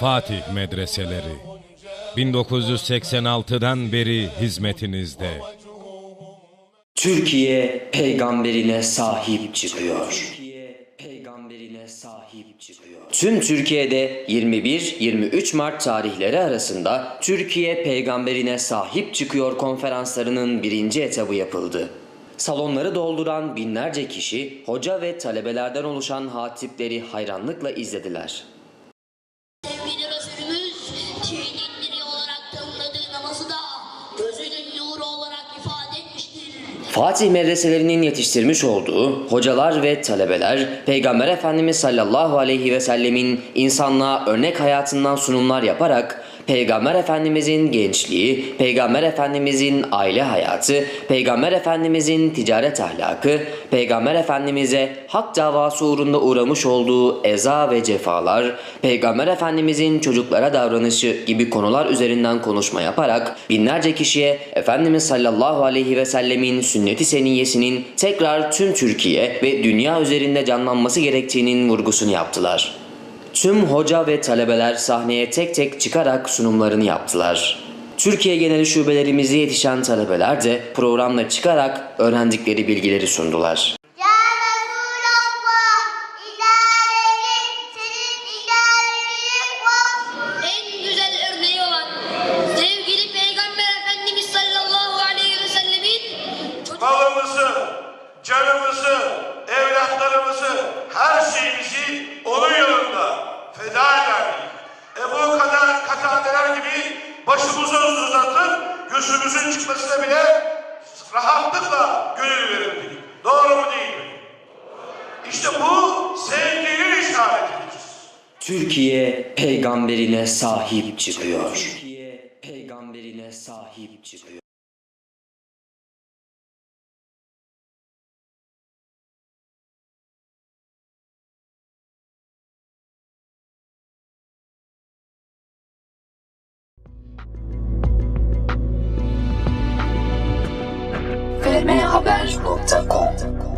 Fatih Medreseleri 1986'dan beri hizmetinizde. Türkiye peygamberine sahip çıkıyor. Tüm Türkiye'de 21-23 Mart tarihleri arasında Türkiye peygamberine sahip çıkıyor konferanslarının birinci etabı yapıldı. Salonları dolduran binlerce kişi hoca ve talebelerden oluşan hatipleri hayranlıkla izlediler. Fatih medreselerinin yetiştirmiş olduğu hocalar ve talebeler Peygamber Efendimiz sallallahu aleyhi ve sellemin insanlığa örnek hayatından sunumlar yaparak Peygamber Efendimizin gençliği, Peygamber Efendimizin aile hayatı, Peygamber Efendimizin ticaret ahlakı, Peygamber Efendimiz'e hak davası uğrunda uğramış olduğu eza ve cefalar, Peygamber Efendimizin çocuklara davranışı gibi konular üzerinden konuşma yaparak binlerce kişiye Efendimiz sallallahu aleyhi ve sellemin sünneti seniyyesinin tekrar tüm Türkiye ve dünya üzerinde canlanması gerektiğinin vurgusunu yaptılar. Tüm hoca ve talebeler sahneye tek tek çıkarak sunumlarını yaptılar. Türkiye geneli şubelerimize yetişen talebeler de programla çıkarak öğrendikleri bilgileri sundular. Ya Resulallah, idarelerin senin idarelerin olsun. En güzel örneği olan sevgili Peygamber Efendimiz sallallahu aleyhi ve sellemin malımızı, canımızı, evlatlarımızı, her şeyimizi çıkmasına bile rahatlıkla gönül verirdik. Doğru mu değil mi? İşte bu sevginin işaretidir. Türkiye peygamberine sahip çıkıyor. Türkiye peygamberine sahip çıkıyor. Verdade.com